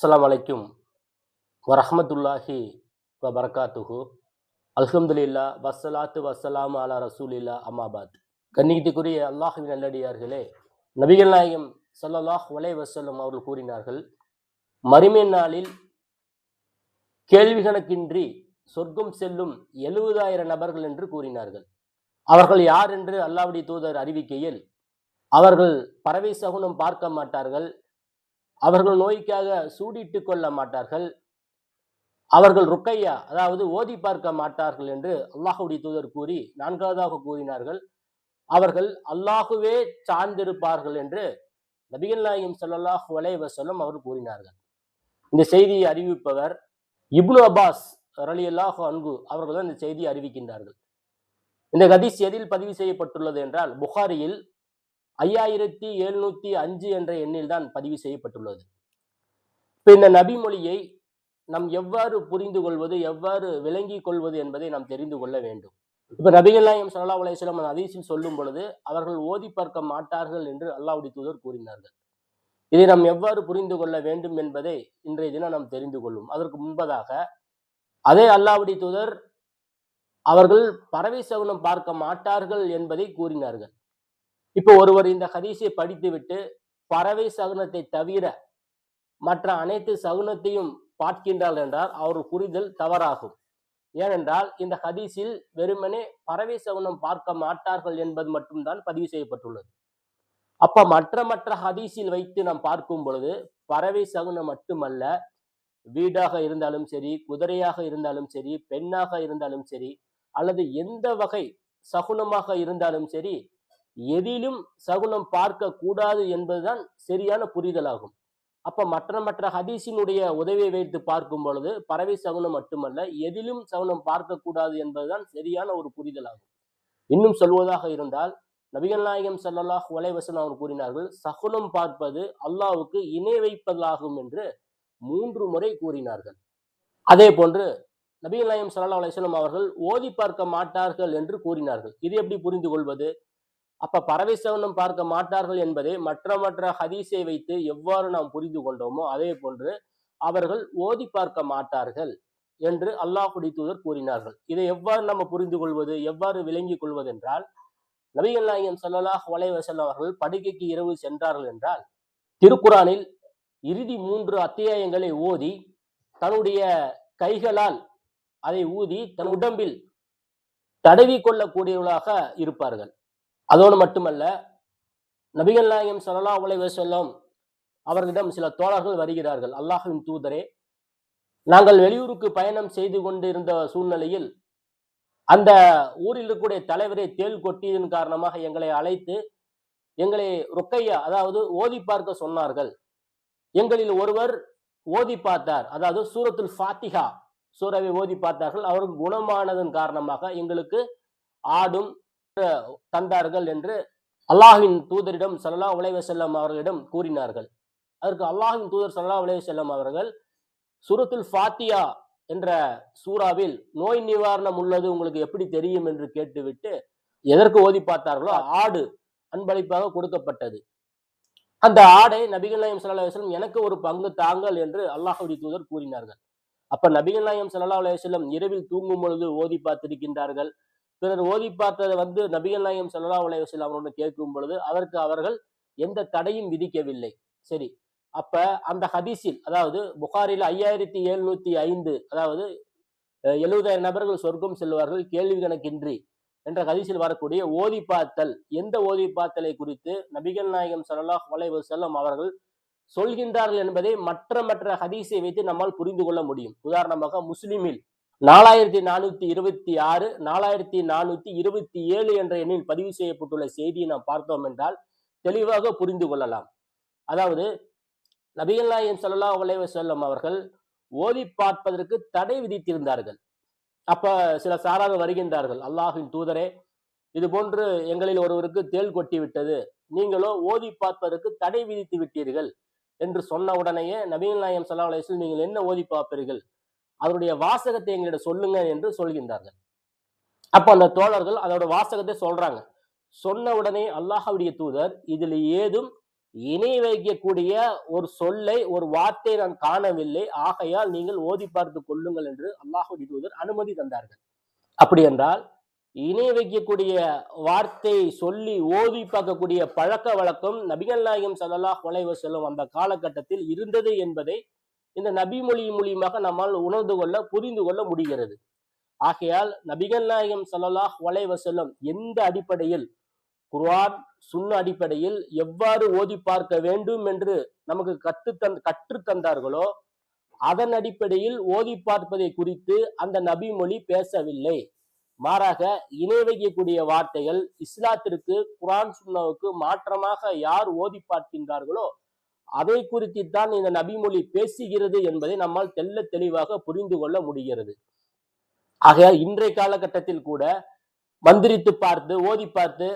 அஸ்லாம் வலைக்கும் வரஹமத்துல்லாஹி வ பரகாத்துஹு அல்ஹம்துலில்லா வசலாத்து வசலாம் அலா ரசூலில்லா அம்மாபாத் கண்ணியத்துக்குரிய அல்லாஹுவின் நல்லடியார்களே நபிகள் நாயகம் சல்லாஹ் வலை வஸல்லம் அவர்கள் கூறினார்கள் மறுமை நாளில் கேள்வி கணக்கின்றி சொர்க்கம் செல்லும் எழுபதாயிரம் நபர்கள் என்று கூறினார்கள். அவர்கள் யார் என்று அல்லாவுடைய தூதர் அறிவிக்கையில் அவர்கள் பறவை சகுனம் பார்க்க மாட்டார்கள் அவர்கள் நோய்க்காக சூடிட்டு கொள்ள மாட்டார்கள். அவர்கள் ருக்கையா அதாவது ஓதி பார்க்க மாட்டார்கள் என்று அல்லாஹுடைய தூதர் கூறி நான்காவதாக கூறினார்கள். அவர்கள் அல்லாஹுவே சார்ந்திருப்பார்கள் என்று நபிகள் நாயகம் ஸல்லல்லாஹு அலைஹி அவர் கூறினார்கள். இந்த செய்தியை அறிவிப்பவர் இப்னு அப்பாஸ் ரலியல்லாஹு அன்பு அவர்கள் தான் இந்த செய்தியை அறிவிக்கின்றார்கள். இந்த ஹதீஸ் எதில் பதிவு செய்யப்பட்டுள்ளது என்றால் புகாரியில் ஐயாயிரத்தி எழுநூத்தி அஞ்சு என்ற எண்ணில் தான் பதிவு செய்யப்பட்டுள்ளது. இப்போ இந்த நபி மொழியை நாம் எவ்வாறு புரிந்து கொள்வது எவ்வாறு விளங்கிக் கொள்வது என்பதை நாம் தெரிந்து கொள்ள வேண்டும். இப்ப நபிகள் நாயம் சல்லா அலையம் அந்த சொல்லும் பொழுது அவர்கள் ஓதி பார்க்க மாட்டார்கள் என்று அல்லாவுடைய தூதர் கூறினார்கள். இதை நாம் எவ்வாறு புரிந்து கொள்ள வேண்டும் என்பதை இன்றைய தினம் நாம் தெரிந்து கொள்ளும். அதற்கு முன்பதாக அதே அல்லாவுடைய தூதர் அவர்கள் பறவை சகுனம் பார்க்க மாட்டார்கள் என்பதை கூறினார்கள். இப்போ ஒருவர் இந்த ஹதீஸை படித்துவிட்டு பறவை சகுனத்தை தவிர மற்ற அனைத்து சகுனத்தையும் பார்க்கின்றார் என்றால் அவர் புரிதல் தவறாகும். ஏனென்றால் இந்த ஹதீஸில் வெறுமனே பறவை சகுனம் பார்க்க மாட்டார்கள் என்பது மட்டும்தான் பதிவு செய்யப்பட்டுள்ளது. அப்ப மற்ற மற்ற ஹதீஸில் வைத்து நாம் பார்க்கும் பொழுது பறவை சகுனம் மட்டுமல்ல வீடாக இருந்தாலும் சரி குதிரையாக இருந்தாலும் சரி பெண்ணாக இருந்தாலும் சரி அல்லது எந்த வகை சகுனமாக இருந்தாலும் சரி எதிலும் சகுனம் பார்க்க கூடாது என்பதுதான் சரியான புரிதலாகும். அப்ப மற்ற மற்ற ஹதீஸினுடைய உதவியை வைத்து பார்க்கும் பொழுது பறவை சகுனம் மட்டுமல்ல எதிலும் சகுனம் பார்க்க கூடாது என்பதுதான் சரியான ஒரு புரிதலாகும். இன்னும் சொல்வதாக இருந்தால் நபிகள் நாயகம் சல்லாஹ் வலைவசன் அவர் கூறினார்கள் சகுனம் பார்ப்பது அல்லாவுக்கு இணை வைப்பதாகும் என்று மூன்று முறை கூறினார்கள். அதே போன்று நபிகள் நாயகம் சல்லா அலைஹி அவர்கள் ஓதி பார்க்க மாட்டார்கள் என்று கூறினார்கள். இது எப்படி புரிந்து கொள்வது அப்ப பறவை சவனம் பார்க்க மாட்டார்கள் என்பதை மற்ற மற்ற ஹதீஸை வைத்து எவ்வாறு நாம் புரிந்து கொண்டோமோ அதே போன்று அவர்கள் ஓதி பார்க்க மாட்டார்கள் என்று அல்லாஹுடைய தூதர் கூறினார்கள். இதை எவ்வாறு நம்ம புரிந்து கொள்வது? எவ்வாறு விளங்கிக் கொள்வது என்றால் நபிகள் நாயகம் ஸல்லல்லாஹு வலைவசல் அவர்கள் படுக்கைக்கு இரவு சென்றார்கள் என்றால் திருக்குறானில் இறுதி மூன்று அத்தியாயங்களை ஓதி தன்னுடைய கைகளால் அதை ஊதி தன் உடம்பில் தடவி கொள்ளக்கூடியவர்களாக இருப்பார்கள். அதோடு மட்டுமல்ல நபிகள் நாயகம் ஸல்லல்லாஹு அலைஹி செல்லும் அவர்களிடம் சில தோழர்கள் வருகிறார்கள். அல்லாஹின் தூதரே நாங்கள் வெளியூருக்கு பயணம் செய்து கொண்டிருந்த சூழ்நிலையில் அந்த ஊரில் இருக்கக்கூடிய தலைவரை தேல் கொட்டியதன் காரணமாக எங்களை அழைத்து எங்களை ருக்கையா அதாவது ஓதி பார்க்க சொன்னார்கள். எங்களில் ஒருவர் ஓதி பார்த்தார். அதாவது சூரத்துல் ஃபாத்திஹா சூறாவை ஓதி பார்த்தார்கள். அவருக்கு குணமானதன் காரணமாக எங்களுக்கு ஆடும் தந்தார்கள் என்று அல்லாஹின் தூதரிடம் சல்லா உலைவ செல்லம் அவர்களிடம் கூறினார்கள். அதற்கு அல்லாஹின் தூதர் சல்லா உலைவ செல்லம் அவர்கள் சுரத்துல் ஃபாத்தியா என்ற சூறாவில் நோய் நிவாரணம் உள்ளது உங்களுக்கு எப்படி தெரியும் என்று கேட்டுவிட்டு எதற்கு ஓதி பார்த்தார்களோ ஆடு அன்பளிப்பாக கொடுக்கப்பட்டது. அந்த ஆடை நபிகள் நாயம் சல்லா அலுவலம் எனக்கு ஒரு பங்கு தாங்கள் என்று அல்லாஹுடைய தூதர் கூறினார்கள். அப்ப நபிகள் நாயம் சல்லா அலுவலம் இரவில் தூங்கும் பொழுது ஓதி பார்த்திருக்கின்றார்கள். பிறர் ஓதி பார்த்ததை வந்து நபிகள் நாயம் செல்லலா அலைவசல் அவரோட கேட்கும் பொழுது அதற்கு அவர்கள் எந்த தடையும் விதிக்கவில்லை. சரி. அப்ப அந்த ஹதீஸில் அதாவது புகாரில் ஐயாயிரத்தி எழுநூத்தி ஐந்து அதாவது எழுபதாயிரம் நபர்கள் சொர்க்கம் செல்வார்கள் கேள்வி கணக்கின்றி என்ற ஹதீஸில் வரக்கூடிய ஓதி பார்த்தல் எந்த ஓதி பார்த்தலை குறித்து நபிகள் நாயகம் சல்லாஹ் வலைவு செல்லம் அவர்கள் சொல்கின்றார்கள் என்பதை மற்ற மற்ற ஹதீஸை வைத்து நம்மால் புரிந்து கொள்ள முடியும். உதாரணமாக முஸ்லிமில் நாலாயிரத்தி நானூத்தி இருபத்தி ஆறு நாலாயிரத்தி நானூத்தி இருபத்தி ஏழு என்ற எண்ணில் பதிவு செய்யப்பட்டுள்ள செய்தியை நாம் பார்த்தோம் என்றால் தெளிவாக புரிந்து கொள்ளலாம். அதாவது நபிகள் நாயகம் சல்லா உலைவ செல்லம் அவர்கள் ஓதி பார்ப்பதற்கு தடை விதித்திருந்தார்கள். அப்ப சில சாராக வருகின்றார்கள் அல்லாஹின் தூதரே இது போன்று எங்களில் ஒருவருக்கு தேள் கொட்டி விட்டது நீங்களோ ஓதி பார்ப்பதற்கு தடை விதித்து விட்டீர்கள் என்று சொன்ன உடனேயே நபிகள் நாயம் சல்லா அலையம் நீங்கள் என்ன ஓதி பார்ப்பீர்கள்? அவருடைய வாசகத்தை எங்களிடம் சொல்லுங்க என்று சொல்கின்றார்கள். அப்ப அந்த தோழர்கள் அதோட வாசகத்தை சொல்றாங்க. சொன்ன உடனே அல்லாஹாவுடைய தூதர் இதில் ஏதும் இணை வைக்கக்கூடிய ஒரு சொல்லை ஒரு வார்த்தை நான் காணவில்லை. ஆகையால் நீங்கள் ஓதி பார்த்து கொள்ளுங்கள் என்று அல்லாஹுடைய தூதர் அனுமதி தந்தார்கள். அப்படி என்றால் இணை வைக்கக்கூடிய வார்த்தை சொல்லி ஓதி பார்க்கக்கூடிய பழக்க வழக்கம் நபிகள் நாயகம் சதல்லா அலைஹி செல்லும் அந்த காலகட்டத்தில் இருந்தது என்பதை இந்த நபி மொழி மூலியமாக நம்மால் உணர்ந்து கொள்ள புரிந்து கொள்ள முடிகிறது. ஆகையால் நபிகள் நாயகம் சல்லாஹ் வலைவசல்லம் எந்த அடிப்படையில் குர்ஆன் சுண்ண அடிப்படையில் எவ்வாறு ஓதி பார்க்க வேண்டும் என்று நமக்கு கற்று தந் கற்று தந்தார்களோ அதன் அடிப்படையில் ஓதி பார்ப்பதை குறித்து அந்த நபி மொழி பேசவில்லை. மாறாக இணை வைக்கக்கூடிய வார்த்தைகள் இஸ்லாத்திற்கு குரான் சுண்ணாவுக்கு மாற்றமாக யார் ஓதி பார்க்கின்றார்களோ அதை குறித்து தான் இந்த நபிமொழி பேசுகிறது என்பதை நம்மால் தெல்ல தெளிவாக புரிந்து கொள்ள முடிகிறது. ஆகையால் இன்றைய காலகட்டத்தில் கூட மந்திரித்து பார்த்து ஓதி பார்த்து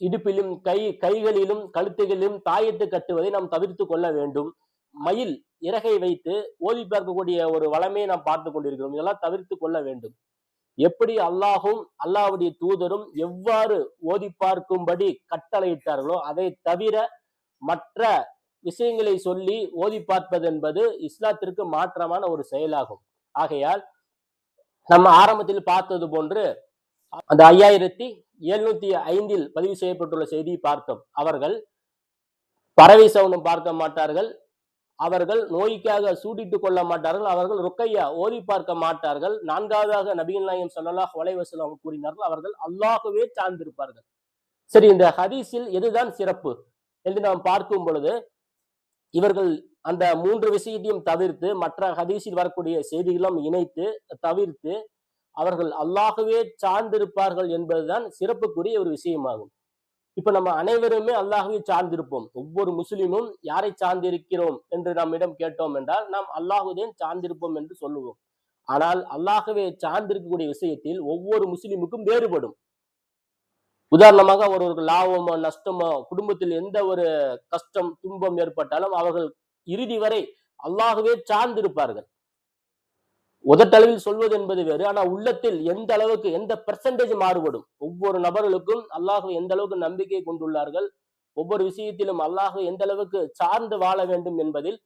இடுப்பிலும் கை கைகளிலும் கழுத்துகளிலும் தாயத்து கட்டுவதை நாம் தவிர்த்து கொள்ள வேண்டும். மயில் இறகை வைத்து ஓதி பார்க்கக்கூடிய ஒரு வளமையை நாம் பார்த்து கொண்டிருக்கிறோம். இதெல்லாம் தவிர்த்து கொள்ள வேண்டும். எப்படி அல்லாஹும் அல்லாஹ்வுடைய தூதரும் எவ்வாறு ஓதி பார்க்கும்படி கட்டளையிட்டார்களோ அதை தவிர மற்ற விஷயங்களை சொல்லி ஓதி பார்ப்பது என்பது இஸ்லாத்திற்கு மாற்றமான ஒரு செயலாகும். ஆகையால் நம்ம ஆரம்பத்தில் பார்த்தது போன்று அந்த ஐயாயிரத்தி எழுநூத்தி ஐந்தில் பதிவு செய்யப்பட்டுள்ள செய்தியை பார்த்தோம். அவர்கள் பறவை சவுனம் பார்க்க மாட்டார்கள். அவர்கள் நோய்க்காக சூடிட்டுக் கொள்ள மாட்டார்கள். அவர்கள் ருக்கையா ஓதி பார்க்க மாட்டார்கள். நான்காவதாக நபிகள் நாயம் சொல்லலாஹ் வலைவசலம் கூறினார்கள். அவர்கள் அல்லாகவே சார்ந்திருப்பார்கள். சரி இந்த ஹதீஸில் எதுதான் சிறப்பு? என்று நாம் பார்க்கும் பொழுது இவர்கள் அந்த மூன்று விஷயத்தையும் தவிர்த்து மற்ற ஹதீஸில் வரக்கூடிய செய்திகளும் இணைத்து தவிர்த்து அவர்கள் அல்லாகவே சார்ந்திருப்பார்கள் என்பதுதான் சிறப்புக்குரிய ஒரு விஷயமாகும். இப்ப நம்ம அனைவருமே அல்லாஹ்வை சார்ந்திருப்போம். ஒவ்வொரு முஸ்லிமும் யாரை சார்ந்திருக்கிறோம் என்று நம்மிடம் கேட்டோம் என்றால் நாம் அல்லாஹுதான் சார்ந்திருப்போம் என்று சொல்லுவோம். ஆனால் அல்லாகவே சார்ந்திருக்கக்கூடிய விஷயத்தில் ஒவ்வொரு முஸ்லிமுக்கும் வேறுபடும். உதாரணமாக ஒரு லாபமோ நஷ்டமோ குடும்பத்தில் எந்த ஒரு கஷ்டம் துன்பம் ஏற்பட்டாலும் அவர்கள் இறுதி வரை அல்லாகவே சார்ந்திருப்பார்கள். உதட்டளவில் சொல்வது என்பது வேறு. ஆனா உள்ளத்தில் எந்த அளவுக்கு எந்த பெர்சன்டேஜ் மாறுபடும்? ஒவ்வொரு நபர்களுக்கும் அல்லாஹ் எந்த அளவுக்கு நம்பிக்கை கொண்டுள்ளார்கள்? ஒவ்வொரு விஷயத்திலும் அல்லாஹ் எந்த அளவுக்கு சார்ந்து வாழ வேண்டும் என்பதில்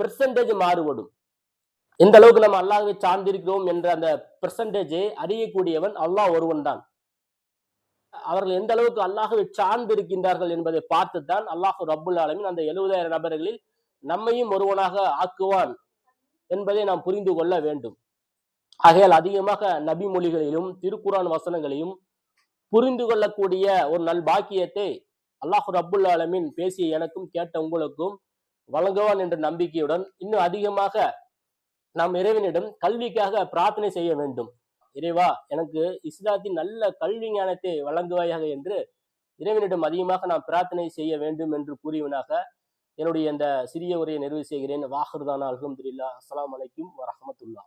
பெர்சன்டேஜ் மாறுபடும். எந்த அளவுக்கு நம்ம அல்லாஹை சார்ந்திருக்கிறோம் என்ற அந்த பெர்சன்டேஜை அறியக்கூடியவன் அல்லாஹ் ஒருவன் தான் அவர்கள் எந்த அளவுக்கு அல்லாஹ்வை சார்ந்திருக்கின்றார்கள் என்பதை பார்த்துத்தான் அல்லாஹு ரபுல் ஆலமின் அந்த எழுபதாயிரம் நபர்களில் நம்மையும் ஒருவனாக ஆக்குவான் என்பதை நாம் புரிந்து கொள்ள வேண்டும். ஆகையால் அதிகமாக நபி மொழிகளிலும் திருக்குரான் வசனங்களையும் புரிந்து கொள்ளக்கூடிய ஒரு நல் பாக்கியத்தை அல்லாஹு ரபுல் ஆலமின் பேசிய எனக்கும் கேட்ட உங்களுக்கும் வழங்குவான் என்ற நம்பிக்கையுடன் இன்னும் அதிகமாக நாம் இறைவனிடம் கல்விக்காக பிரார்த்தனை செய்ய வேண்டும். இறைவா எனக்கு இஸ்லாத்தின் நல்ல கல்வி ஞானத்தை வழங்குவாயாக என்று இறைவனிடம் அதிகமாக நான் பிரார்த்தனை செய்ய வேண்டும் என்று கூறியவனாக என்னுடைய இந்த சிறிய உரையை நிறைவு செய்கிறேன். வாஹர்தானா அலமதுல்லா அஸ்லாம் அலைக்கும் வரஹ்மத்துல்லாஹ்